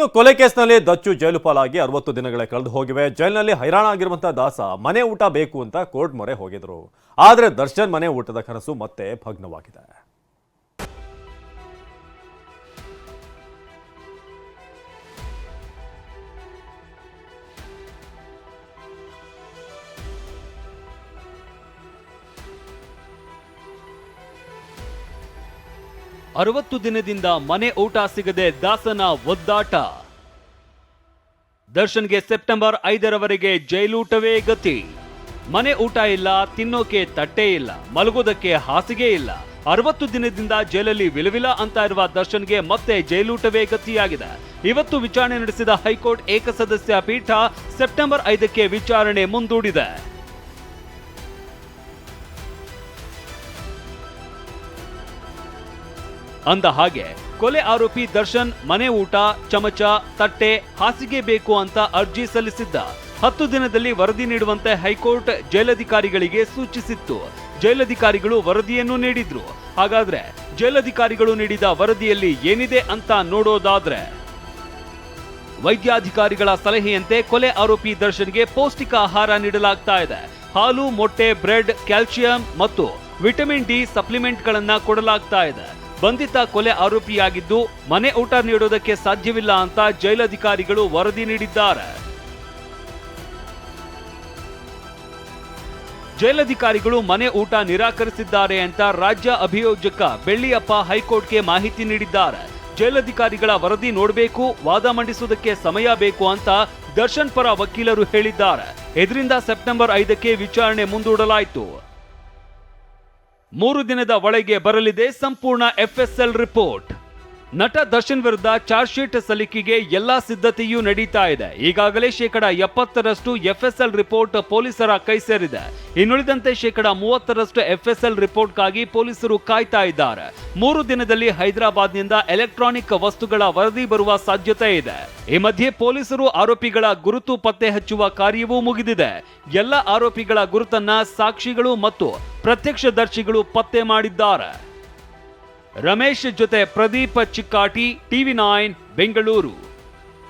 ಇನ್ನು ಕೊಲೆ ಕೇಸ್ನಲ್ಲಿ ದಚ್ಚು ಜೈಲು ಪಾಲಾಗಿ ಅರವತ್ತು ದಿನಗಳೇ ಕಳೆದು ಹೋಗಿವೆ. ಜೈಲಿನಲ್ಲಿ ಹೈರಾಣ ಆಗಿರುವಂತಹ ದಾಸ ಮನೆ ಊಟ ಬೇಕು ಅಂತ ಕೋರ್ಟ್ ಮೊರೆ ಹೋಗಿದ್ರು. ಆದರೆ ದರ್ಶನ್ ಮನೆ ಊಟದ ಕನಸು ಮತ್ತೆ ಭಗ್ನವಾಗಿದೆ. ಅರವತ್ತು ದಿನದಿಂದ ಮನೆ ಊಟ ಸಿಗದೆ ದಾಸನ ಒದ್ದಾಟ. ದರ್ಶನ್ಗೆ ಸೆಪ್ಟೆಂಬರ್ ಐದರವರೆಗೆ ಜೈಲೂಟವೇ ಗತಿ. ಮನೆ ಊಟ ಇಲ್ಲ, ತಿನ್ನೋಕೆ ತಟ್ಟೆ ಇಲ್ಲ, ಮಲಗೋದಕ್ಕೆ ಹಾಸಿಗೆ ಇಲ್ಲ. ಅರವತ್ತು ದಿನದಿಂದ ಜೈಲಲ್ಲಿ ವಿಲವಿಲ ಅಂತ ಇರುವ ದರ್ಶನ್ಗೆ ಮತ್ತೆ ಜೈಲೂಟವೇ ಗತಿಯಾಗಿದೆ. ಇವತ್ತು ವಿಚಾರಣೆ ನಡೆಸಿದ ಹೈಕೋರ್ಟ್ ಏಕಸದಸ್ಯ ಪೀಠ ಸೆಪ್ಟೆಂಬರ್ ಐದಕ್ಕೆ ವಿಚಾರಣೆ ಮುಂದೂಡಿದೆ. ಅಂದ ಹಾಗೆ, ಕೊಲೆ ಆರೋಪಿ ದರ್ಶನ್ ಮನೆ ಊಟ, ಚಮಚ, ತಟ್ಟೆ, ಹಾಸಿಗೆ ಬೇಕು ಅಂತ ಅರ್ಜಿ ಸಲ್ಲಿಸಿದ್ದ. ಹತ್ತು ದಿನದಲ್ಲಿ ವರದಿ ನೀಡುವಂತೆ ಹೈಕೋರ್ಟ್ ಜೈಲಧಿಕಾರಿಗಳಿಗೆ ಸೂಚಿಸಿತ್ತು. ಜೈಲಧಿಕಾರಿಗಳು ವರದಿಯನ್ನು ನೀಡಿದ್ರು. ಹಾಗಾದ್ರೆ ಜೈಲಧಿಕಾರಿಗಳು ನೀಡಿದ ವರದಿಯಲ್ಲಿ ಏನಿದೆ ಅಂತ ನೋಡೋದಾದ್ರೆ, ವೈದ್ಯಾಧಿಕಾರಿಗಳ ಸಲಹೆಯಂತೆ ಕೊಲೆ ಆರೋಪಿ ದರ್ಶನ್ಗೆ ಪೌಷ್ಟಿಕ ಆಹಾರ ನೀಡಲಾಗ್ತಾ ಇದೆ. ಹಾಲು, ಮೊಟ್ಟೆ, ಬ್ರೆಡ್, ಕ್ಯಾಲ್ಸಿಯಂ ಮತ್ತು ವಿಟಮಿನ್ ಡಿ ಸಪ್ಲಿಮೆಂಟ್ಗಳನ್ನ ಕೊಡಲಾಗ್ತಾ ಇದೆ. ಬಂಧಿತ ಕೊಲೆ ಆರೋಪಿಯಾಗಿದ್ದು ಮನೆ ಊಟ ನೀಡೋದಕ್ಕೆ ಸಾಧ್ಯವಿಲ್ಲ ಅಂತ ಜೈಲಧಿಕಾರಿಗಳು ವರದಿ ನೀಡಿದ್ದಾರೆ. ಜೈಲಧಿಕಾರಿಗಳು ಮನೆ ಊಟ ನಿರಾಕರಿಸಿದ್ದಾರೆ ಅಂತ ರಾಜ್ಯ ಅಭಿಯೋಜಕ ಬೆಳ್ಳಿಯಪ್ಪ ಹೈಕೋರ್ಟ್ಗೆ ಮಾಹಿತಿ ನೀಡಿದ್ದಾರೆ. ಜೈಲಧಿಕಾರಿಗಳ ವರದಿ ನೋಡಬೇಕು, ವಾದ ಮಂಡಿಸುವುದಕ್ಕೆ ಸಮಯ ಬೇಕು ಅಂತ ದರ್ಶನ್ ಪರ ವಕೀಲರು ಹೇಳಿದ್ದಾರೆ. ಇದರಿಂದ ಸೆಪ್ಟೆಂಬರ್ ಐದಕ್ಕೆ ವಿಚಾರಣೆ ಮುಂದೂಡಲಾಯಿತು. ಮೂರು ದಿನದ ಒಳಗೆ ಬರಲಿದೆ ಸಂಪೂರ್ಣ ಎಫ್ಎಸ್ಎಲ್ ರಿಪೋರ್ಟ್ ನಟ ದರ್ಶನ್ ವಿರುದ್ಧ ಚಾರ್ಜ್ ಶೀಟ್ ಸಲ್ಲಿಕೆಗೆ ಎಲ್ಲಾ ಸಿದ್ಧತೆಯೂ ನಡೀತಾ ಇದೆ. ಈಗಾಗಲೇ ಶೇಕಡ ಎಪ್ಪತ್ತರಷ್ಟು ಎಫ್ಎಸ್ಎಲ್ ರಿಪೋರ್ಟ್ ಪೊಲೀಸರ ಕೈ ಸೇರಿದೆ. ಇನ್ನುಳಿದಂತೆ ಶೇಕಡ ಮೂವತ್ತರಷ್ಟು ಎಫ್ಎಸ್ಎಲ್ ರಿಪೋರ್ಟ್ಗಾಗಿ ಪೊಲೀಸರು ಕಾಯ್ತಾ ಇದ್ದಾರೆ. ಮೂರು ದಿನದಲ್ಲಿ ಹೈದರಾಬಾದ್ನಿಂದ ಎಲೆಕ್ಟ್ರಾನಿಕ್ ವಸ್ತುಗಳ ವರದಿ ಬರುವ ಸಾಧ್ಯತೆ ಇದೆ. ಈ ಮಧ್ಯೆ ಪೊಲೀಸರು ಆರೋಪಿಗಳ ಗುರುತು ಪತ್ತೆ ಹಚ್ಚುವ ಕಾರ್ಯವೂ ಮುಗಿದಿದೆ. ಎಲ್ಲ ಆರೋಪಿಗಳ ಗುರುತನ್ನ ಸಾಕ್ಷಿಗಳು ಮತ್ತು ಪ್ರತ್ಯಕ್ಷದರ್ಶಿಗಳು ಪತ್ತೆ ಮಾಡಿದ್ದಾರೆ. ರಮೇಶ್ ಜೊತೆ ಪ್ರದೀಪ ಚಿಕ್ಕಾಟಿ ಟಿವಿ ನೈನ್ ಬೆಂಗಳೂರು.